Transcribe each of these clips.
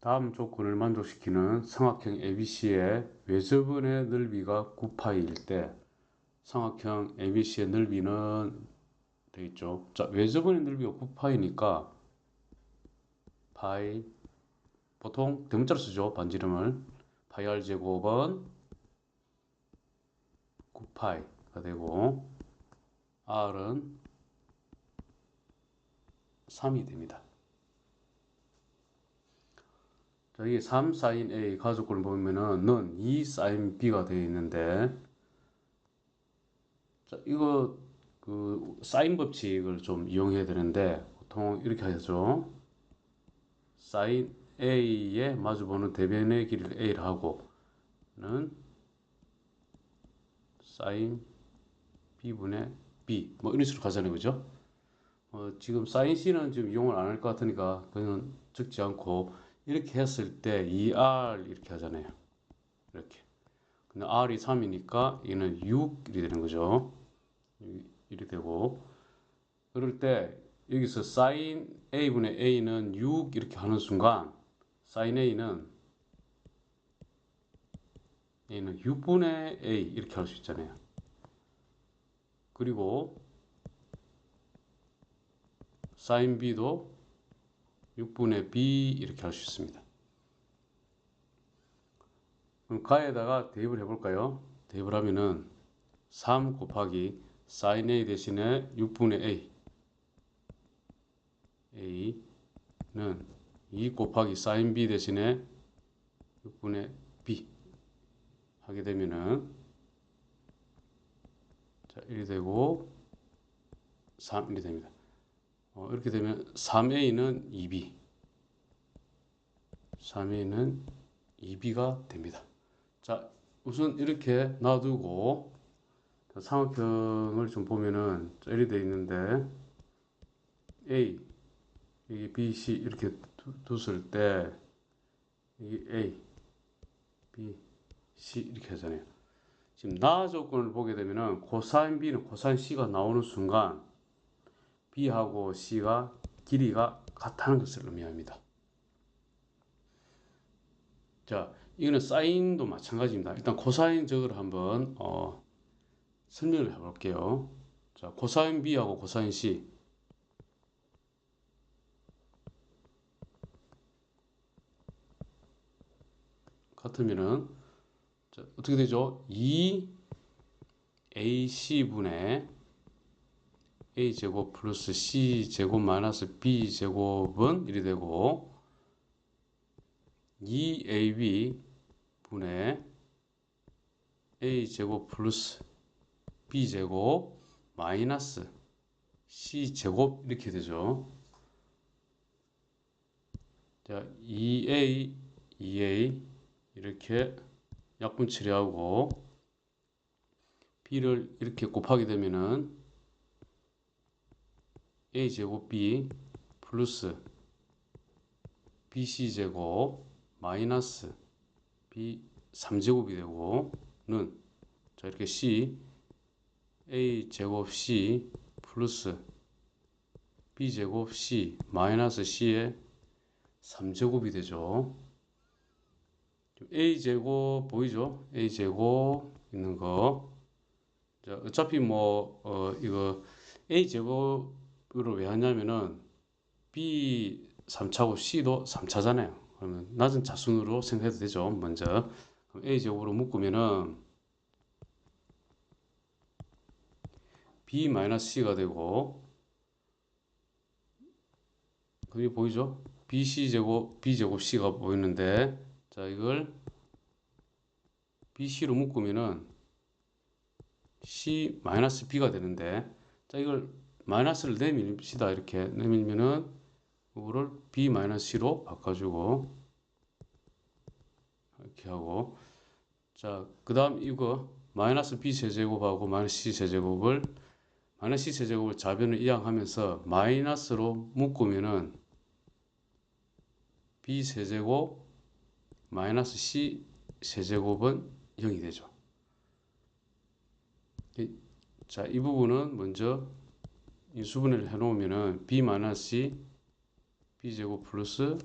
다음 조건을 만족시키는 삼각형 ABC의 외접근의 넓이가 9파이일 때 삼각형 ABC의 넓이는 되겠죠. 자, 외접근의 넓이가 9파이니까 파이 보통 대문자로 쓰죠. 반지름을 파이 r 제곱은 9파이가 되고 r은 3이 됩니다. 자, 이게 3 sin A 가족을 보면은 는2 sin B가 되어 있는데 자, 이거 그 사인 법칙을 좀 이용해야 되는데 보통 이렇게 하죠. sin A에 마주보는 대변의 길이를 A를 하고는 sin B분의 B 뭐 이런 식으로 가잖아요. 그죠? 어, 지금 sin C는 지금 이용을 안 할 것 같으니까 그냥 적지 않고 이렇게 했을 때 2R 이렇게 하잖아요. 이렇게. 근데 R이 3이니까 얘는 6이 되는 거죠. 이렇게 되고 그럴 때 여기서 sin A분의 A는 6 이렇게 하는 순간 sin A는 A는 6분의 A 이렇게 할 수 있잖아요. 그리고 sin B도 6분의 B 이렇게 할 수 있습니다. 그럼 가에다가 대입을 해볼까요? 대입을 하면은 3 곱하기 sin A 대신에 6분의 A A는 2 곱하기 sin B 대신에 6분의 B 하게 되면은 자, 1이 되고 3 1이 됩니다. 어, 이렇게 되면 3A는 2B 3A는 2B가 됩니다. 자, 우선 이렇게 놔두고 삼각형을 좀 보면은 젤이 되어 있는데 A 여기 B, C 이렇게 뒀을 때 여기 A, B, C 이렇게 하잖아요. 지금 나 조건을 보게 되면은 코사인 B는 코사인 C가 나오는 순간 B하고 C가 길이가 같다는 것을 의미합니다. 자, 이거는 사인도 마찬가지입니다. 일단 코사인 적을 한번 어, 설명을 해볼게요. 자, 코사인 B하고 코사인 C 같으면은 자, 어떻게 되죠? 2AC분의 a제곱 플러스 c제곱 마이너스 b제곱은 1이 되고 2ab 분의 a제곱 플러스 b제곱 마이너스 c제곱 이렇게 되죠. 자, 2a, 2a 이렇게 약분 처리하고 b를 이렇게 곱하게 되면은 a제곱 b 플러스 bc제곱 마이너스 b 3제곱이 되고 는 자 이렇게 c a제곱 c 플러스 b제곱 c 마이너스 c의 3제곱이 되죠. a제곱 보이죠? a제곱 있는 거. 자, 어차피 뭐, 어, 이거 a제곱 이걸 왜 하냐면은 B 3차고 C도 3차잖아요. 그러면 낮은 차순으로 생각해도 되죠. 먼저 A 제곱으로 묶으면은 B-C가 되고 그게 보이죠? BC 제곱 B 제곱 C가 보이는데 자 이걸 BC로 묶으면은 C-B가 되는데 자 이걸 마이너스를 내밉시다 이렇게 내밀면은 이거를 b-c로 바꿔주고 이렇게 하고 자 그 다음 이거 마이너스 b 세제곱하고 마이너스 c 세제곱을 마이너스 c 세제곱을 좌변을 이항하면서 마이너스로 묶으면은 b 세제곱 마이너스 c 세제곱은 0이 되죠. 자, 이 부분은 먼저 인수분해를 해놓으면은 b 마이너스 b제곱 플러스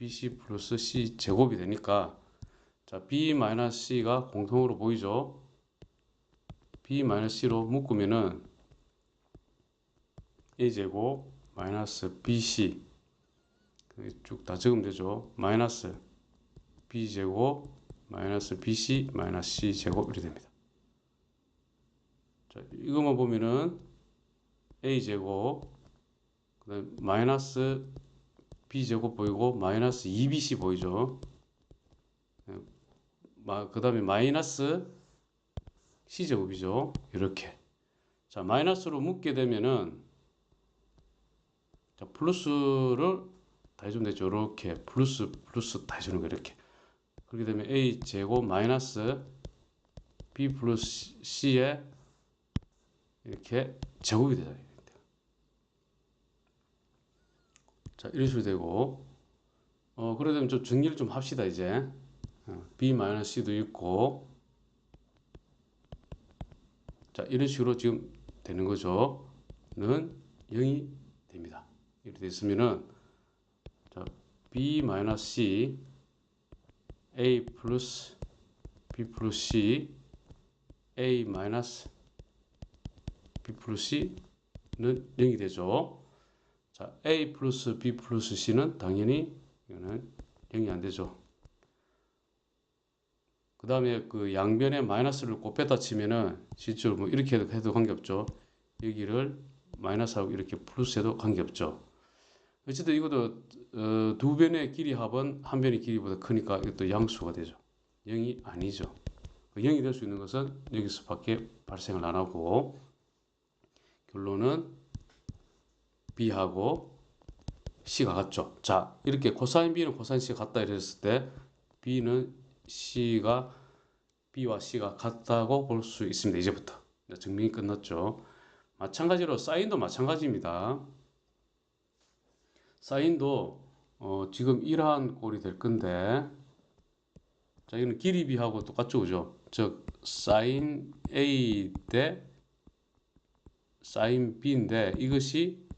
BC 플러스 C 제곱이 되니까 자 B 마이너스 C가 공통으로 보이죠? B 마이너스 C로 묶으면은 A 제곱 마이너스 BC 쭉 다 적으면 되죠. 마이너스 B 제곱 마이너스 BC 마이너스 C 제곱 이렇게 됩니다. 자 이것만 보면은 A 제곱 그다음 마이너스 b 제곱 보이고 마이너스 2bc 보이죠? 그 다음에 마이너스 c 제곱이죠. 이렇게 자 마이너스로 묶게 되면은 자 플러스를 다 해주면 되죠. 이렇게 플러스 플러스 다 해주는 거 이렇게 그렇게 되면 a 제곱 마이너스 b 플러스 c에 이렇게 제곱이 되죠. 자, 이런 식으로 되고, 어, 그러면 좀 정리를 좀 합시다, 이제. 어, B-C도 있고, 자, 이런 식으로 지금 되는 거죠. 는 0이 됩니다. 이렇게 됐으면은, 자, B-C, A 플러스 B 플러스 C, A 마이너스 B 플러스 C는 0이 되죠. 자, A 플러스 B 플러스 C는 당연히 이거는 0이 안 되죠. 그 다음에 그 양변에 마이너스를 곱했다 치면은 실제로 뭐 이렇게 해도, 관계없죠. 여기를 마이너스하고 이렇게 플러스해도 관계없죠. 어쨌든 이것도 어, 두 변의 길이 합은 한 변의 길이보다 크니까 이것도 양수가 되죠. 0이 아니죠. 0이 될 수 있는 것은 여기서밖에 발생을 안 하고 결론은 B하고 C가 같죠. 자, 이렇게 코사인 B는 코사인 C가 같다 이랬을 때 B는 C가 B와 C가 같다고 볼 수 있습니다. 이제부터 증명이 끝났죠. 마찬가지로 사인도 마찬가지입니다. 사인도 어, 지금 이러한 꼴이 될 건데 자 이거는 길이 B하고 똑같죠, 그죠? 즉 사인 A 대 사인 B인데 이것이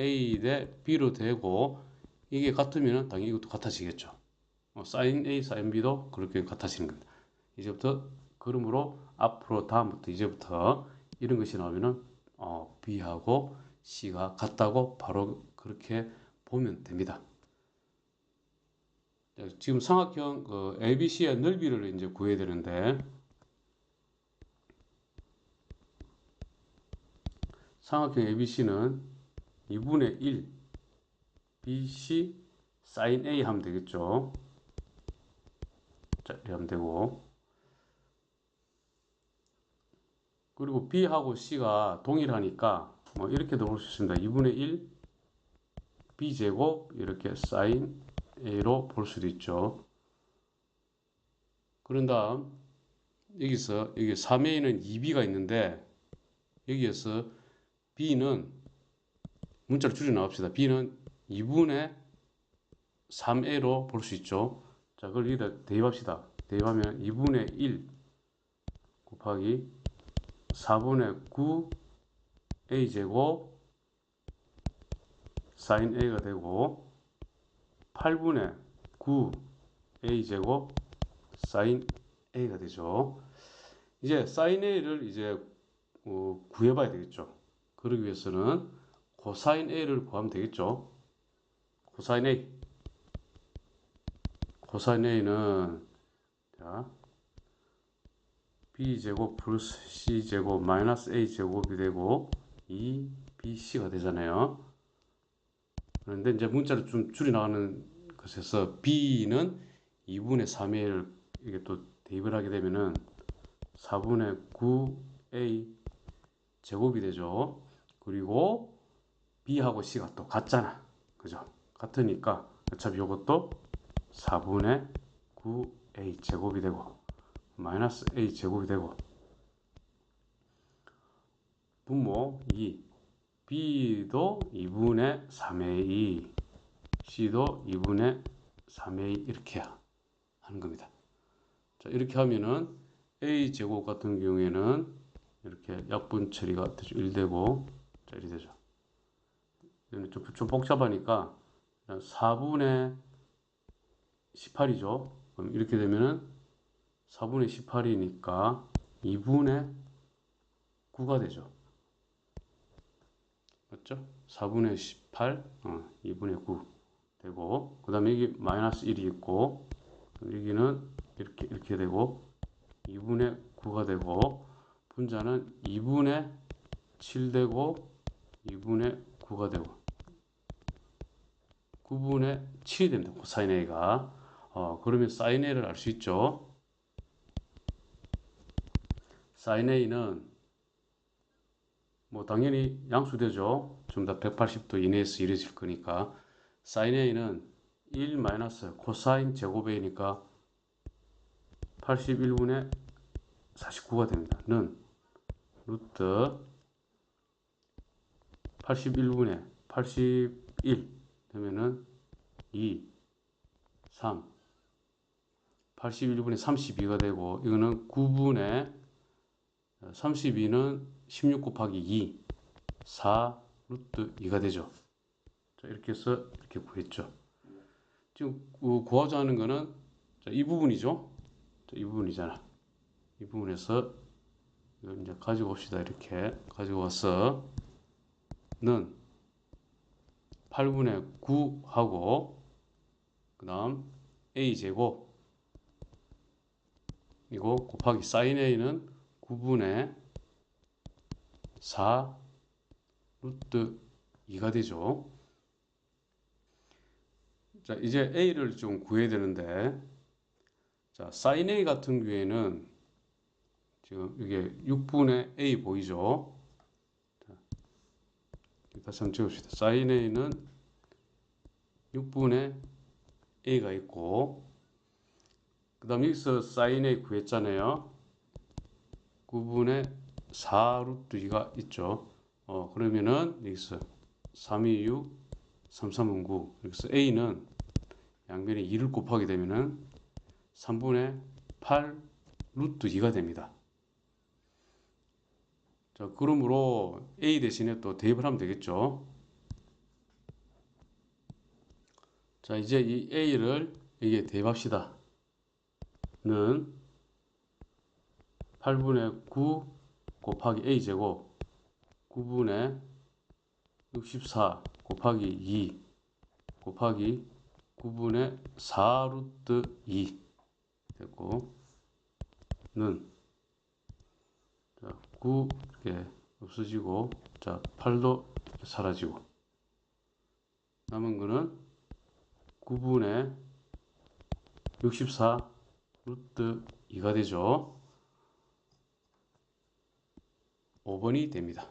A 대 B로 되고 이게 같으면 당연히 이것도 같아지겠죠. 어, 사인 A, 사인 B도 그렇게 같아지는 겁니다. 이제부터 그러므로 앞으로 다음부터 이제부터 이런 것이 나오면은 어, B하고 C가 같다고 바로 그렇게 보면 됩니다. 지금 삼각형 그 ABC의 넓이를 이제 구해야 되는데 삼각형 ABC는 2분의 1 BC sin A 하면 되겠죠. 자, 이렇게 하면 되고 그리고 B하고 C가 동일하니까 뭐 이렇게도 볼 수 있습니다. 2분의 1 B제곱 이렇게 sin A로 볼 수도 있죠. 그런 다음 여기서 여기 3A는 2B가 있는데 여기에서 B는 문자를 줄여 나갑시다. B는 2분의 3A로 볼 수 있죠. 자, 그걸 여기다 대입합시다. 대입하면 2분의 1 곱하기 4분의 9 A제곱 sin A가 되고 8분의 9 A제곱 sin A가 되죠. 이제 sin A를 이제 어, 구해봐야 되겠죠. 그러기 위해서는 코사인 A를 구하면 되겠죠. 코사인 A. 코사인 A는 자 B제곱 플러스 C제곱 마이너스 A제곱이 되고 2BC가 되잖아요. 그런데 이제 문자를 좀 줄이 나가는 것에서 B는 2분의 3A를 이게 또 대입을 하게 되면은 4분의 9A 제곱이 되죠. 그리고 B하고 C가 또 같잖아. 그죠? 같으니까 어차피 이것도 4분의 9A 제곱이 되고 마이너스 A 제곱이 되고 분모 2 B도 2분의 3A C도 2분의 3A 이렇게 하는 겁니다. 자 이렇게 하면은 A 제곱 같은 경우에는 이렇게 약분 처리가 1되고 자 이렇게 되죠. 좀, 좀 복잡하니까 4분의 18이죠. 그럼 이렇게 되면은 4분의 18이니까 2분의 9가 되죠. 맞죠? 4분의 18, 어, 2분의 9 되고, 그 다음에 여기 마이너스 1이 있고, 여기는 이렇게, 이렇게 되고, 2분의 9가 되고, 분자는 2분의 7 되고, 2분의 9가 되고, 9분의 7이 됩니다. 코사인 A가. 어, 그러면 사인 A를 알 수 있죠. 사인 A는 뭐 당연히 양수되죠. 전부 다 180도 이내에서 이루어질 거니까 사인 A는 1 마이너스 코사인 제곱 A니까 81분의 49가 됩니다. 는 루트 81분의 81 되면은 2, 3, 81분의 32가 되고 이거는 9분의 32는 16 곱하기 2, 4 루트 2가 되죠. 자, 이렇게 해서 이렇게 구했죠. 지금 구- 구하자 하는 거는 자, 이 부분이죠. 자, 이 부분이잖아. 이 부분에서 이제 가지고 옵시다. 이렇게 가지고 와서 는 8분의 9하고 그 다음 a제곱 이거 곱하기 sin a는 9분의 4 루트 2가 되죠. 자, 이제 a를 좀 구해야 되는데 자, sin a 같은 경우에는 지금 이게 6분의 a 보이죠? 한번 적읍시다. sin a는 6분의 a가 있고 그 다음 여기서 sin a 구했잖아요. 9분의 4 루트 2가 있죠. 어, 그러면은 여기서 3, 2, 6, 3, 3은 9. 여기서 a는 양변에 2를 곱하게 되면은 3분의 8 루트 2가 됩니다. 자, 그러므로 a 대신에 또 대입을 하면 되겠죠. 자, 이제 이 a를 이게 대입합시다. 는 8분의 9 곱하기 a 제곱 9분의 64 곱하기 2 곱하기 9분의 4 루트 2 됐고 는 자, 9 이렇게 없어지고 자 8도 사라지고 남은 거는 9분의 64 루트 2가 되죠. 5번이 됩니다.